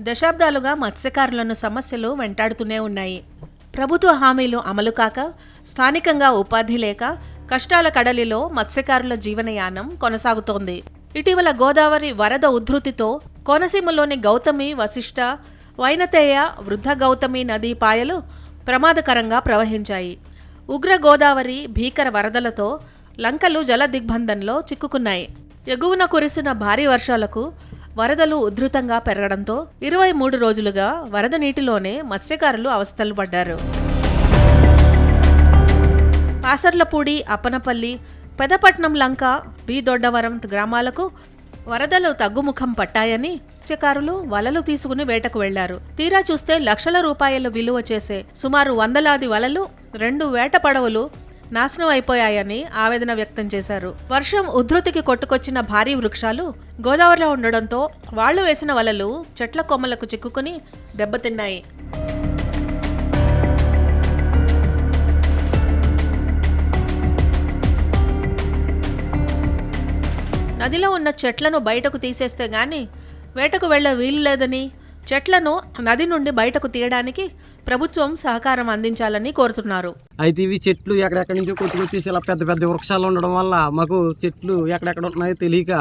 దశాబ్దాలుగా మత్స్యకారులను సమస్యలు వెంటాడుతూనే ఉన్నాయి. ప్రభుత్వ హామీలు అమలు కాక స్థానికంగా ఉపాధి లేక కష్టాల కడలిలో మత్స్యకారుల జీవనయానం కొనసాగుతోంది. ఇటీవల గోదావరి వరద ఉధృతితో కోనసీమలోని గౌతమి వశిష్ట వైనతేయ వృద్ధ గౌతమి నదీ పాయలు ప్రమాదకరంగా ప్రవహించాయి. ఉగ్ర గోదావరి భీకర వరదలతో లంకలు జల దిగ్బంధంలో చిక్కుకున్నాయి. ఎగువన కురిసిన భారీ వర్షాలకు వరదలు ఉధృతంగా పెరగడంతో ఇరవై మూడు రోజులుగా వరద నీటిలోనే మత్స్యకారులు అవస్థలు పడ్డారు. పాసర్లపూడి అప్పనపల్లి పెదపట్నం లంక బి దొడ్డవరం గ్రామాలకు వరదలు తగ్గుముఖం పట్టాయని మత్స్యకారులు వలలు తీసుకుని వేటకు వెళ్ళారు. తీరా చూస్తే లక్షల రూపాయలు విలువ చేసే సుమారు వందలాది వలలు రెండు వేట పడవలు నాశనం అయిపోయాయని ఆవేదన వ్యక్తం చేశారు. వర్షం ఉధృతికి కొట్టుకొచ్చిన భారీ వృక్షాలు గోదావరిలో ఉండడంతో వాళ్ళు వేసిన వలలు చెట్ల కొమ్మలకు చిక్కుకుని దెబ్బతిన్నాయి. నదిలో ఉన్న చెట్లను బయటకు తీసేస్తే గాని వేటకు వెళ్ళే వీలు లేదని చెట్లను నది నుండి బయటకు తీయడానికి ప్రభుత్వం సహకారం అందించాలని కోరుతున్నారు. అయితే ఇవి చెట్లు ఎక్కడెక్కడి నుంచో కొట్టుకొచ్చేసి ఇలా పెద్ద పెద్ద వృక్షాలు ఉండడం వల్ల మాకు చెట్లు ఎక్కడెక్కడ ఉన్నాయో తెలియక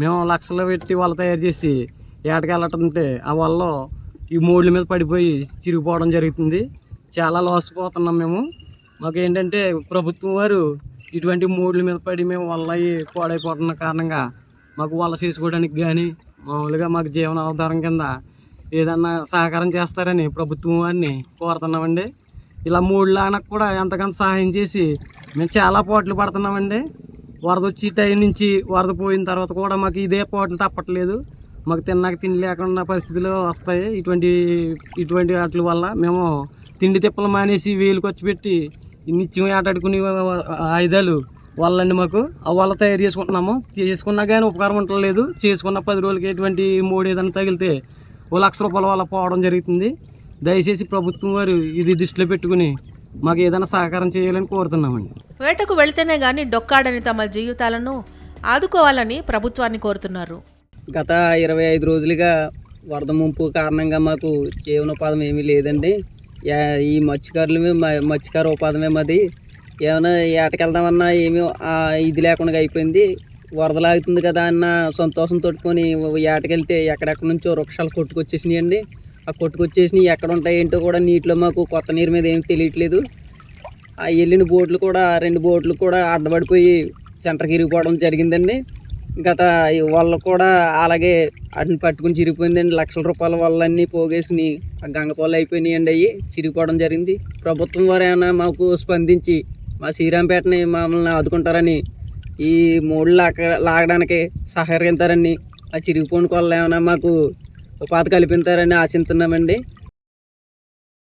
మేము లక్షలు పెట్టి వాళ్ళు తయారు చేసి ఏటకెళ్ళటంటే ఆ వల్ల ఈ మోళ్ళ మీద పడిపోయి చిరిగిపోవడం జరుగుతుంది. చాలా లాస్ పోతున్నాం మేము. మాకు ఏంటంటే ప్రభుత్వం వారు ఇటువంటి మోడ్ల మీద పడి మేము వల్ల పాడైపోతున్న కారణంగా మాకు వల్ల చేసుకోవడానికి కానీ మామూలుగా మాకు జీవనాధారం కింద ఏదన్నా సహకారం చేస్తారని ప్రభుత్వం వారిని కోరుతున్నామండి. ఇలా మూడు లానకు కూడా ఎంతకంత సహాయం చేసి మేము చాలా పోట్లు పడుతున్నామండి. వరద వచ్చి టైం నుంచి వరద పోయిన తర్వాత కూడా మాకు ఇదే పోట్లు తప్పట్లేదు. మాకు తిన్నాక తిండి లేకుండా పరిస్థితులు వస్తాయి. ఇటువంటి ఇటువంటి వాటి వల్ల మేము తిండి తిప్పలు మానేసి వేలు ఖర్చు పెట్టి నిత్యం ఆటాడుకునే ఆయుధాలు వాళ్ళండి మాకు. వాళ్ళ తయారు చేసుకుంటున్నాము. చేసుకున్నా కానీ ఉపకారం ఉండలేదు చేసుకున్న పది రోజులకి ఎటువంటి మూడు ఏదైనా తగిలితే ఓ లక్ష రూపాయల వల్ల పోవడం జరుగుతుంది. దయచేసి ప్రభుత్వం వారు ఇది దృష్టిలో పెట్టుకుని మాకు ఏదైనా సహకారం చేయాలని కోరుతున్నామండి. వేటకు వెళ్తేనే గాని డొక్కాడని తమ జీవితాలను ఆదుకోవాలని ప్రభుత్వాన్ని కోరుతున్నారు. గత ఇరవై ఐదు రోజులుగా వరద ముంపు కారణంగా మాకు జీవనోపాధం ఏమీ లేదండి. ఈ మత్స్యకారులమే మ- మత్స్యకార ఉపాధమే మాది. ఏమైనా ఏటకెళ్దామన్నా ఏమీ ఇది లేకుండా అయిపోయింది. వరదలాగుతుంది కదా అన్న సంతోషం తట్టుకొని ఏటకెళ్తే ఎక్కడెక్కడ నుంచో వృక్షాలు కొట్టుకొచ్చేసినాయండి. ఆ కొట్టుకొచ్చేసినవి ఎక్కడ ఉంటాయేంటో కూడా నీటిలో మాకు కొత్త నీరు మీద ఏం తెలియట్లేదు. ఆ వెళ్ళిన బోట్లు కూడా రెండు బోట్లు కూడా అడ్డపడిపోయి సెంటర్కి ఇరిగిపోవడం జరిగిందండి. గత వల్ల కూడా అలాగే వాటిని పట్టుకుని చిరిగిపోయిందండి. లక్షల రూపాయల వాళ్ళన్నీ పోగేసుకుని ఆ గంగపాలు అయిపోయినాయండి అవి చిరిగిపోవడం జరిగింది. ప్రభుత్వం వారు ఏమైనా మాకు స్పందించి మా శ్రీరాంపేటని మమ్మల్ని ఆదుకుంటారని ఈ మూడు లాక లాగడానికి సహకరించారండి ఆ చిరిగిపోయిన కొల్ల ఏమైనా మాకు ఉపాధి కల్పించారని ఆశిస్తున్నామండి.